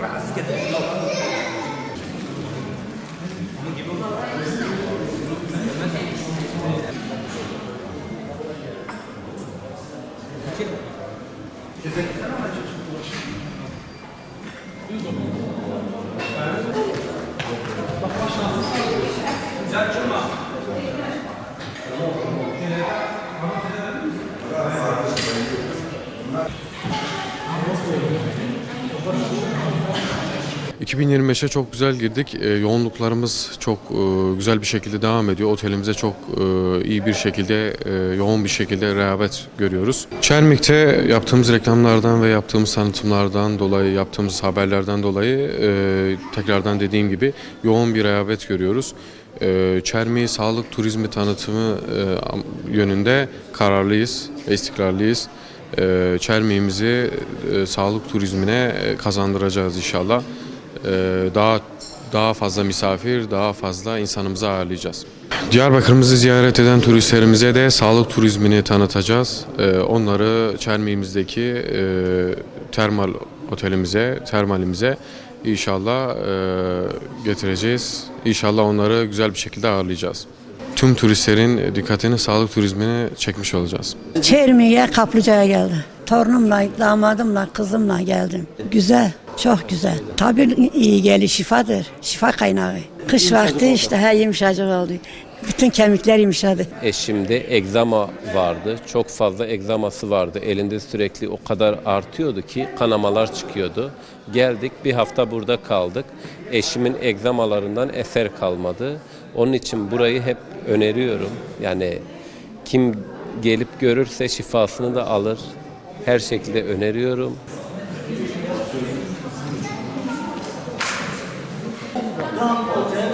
راح عزيز كده Güzel ...2025'e çok güzel girdik. E, yoğunluklarımız çok e, güzel bir şekilde devam ediyor. Otelimize çok e, iyi bir şekilde, e, yoğun bir şekilde rehavet görüyoruz. Çermik'te yaptığımız reklamlardan ve yaptığımız tanıtımlardan dolayı, yaptığımız haberlerden dolayı... e, ...tekrardan dediğim gibi yoğun bir rehavet görüyoruz. E, Çermik'i sağlık turizmi tanıtımı e, yönünde kararlıyız ve istikrarlıyız. E, Çermik'imizi e, sağlık turizmine e, kazandıracağız inşallah. E, daha daha fazla misafir, daha fazla insanımızı ağırlayacağız. Diyarbakır'ımızı ziyaret eden turistlerimize de sağlık turizmini tanıtacağız. E, onları Çermik'imizdeki e, termal otelimize, termalimize inşallah e, getireceğiz. İnşallah onları güzel bir şekilde ağırlayacağız. Tüm turistlerin dikkatini sağlık turizmine çekmiş olacağız. Çermi'ye Kaplıca'ya geldi. Torunumla, damadımla, kızımla geldim. Güzel, çok güzel. Tabii iyi geliyor, şifadır. Şifa kaynağı. Kış vakti işte her yumuşacık oldu. Bütün kemikler yumuşadı. Eşimde egzama vardı. Çok fazla egzaması vardı. Elinde sürekli o kadar artıyordu ki kanamalar çıkıyordu. Geldik bir hafta burada kaldık. Eşimin egzamalarından eser kalmadı. Onun için burayı hep öneriyorum. Yani kim gelip görürse şifasını da alır. Her şekilde öneriyorum. Tam otel,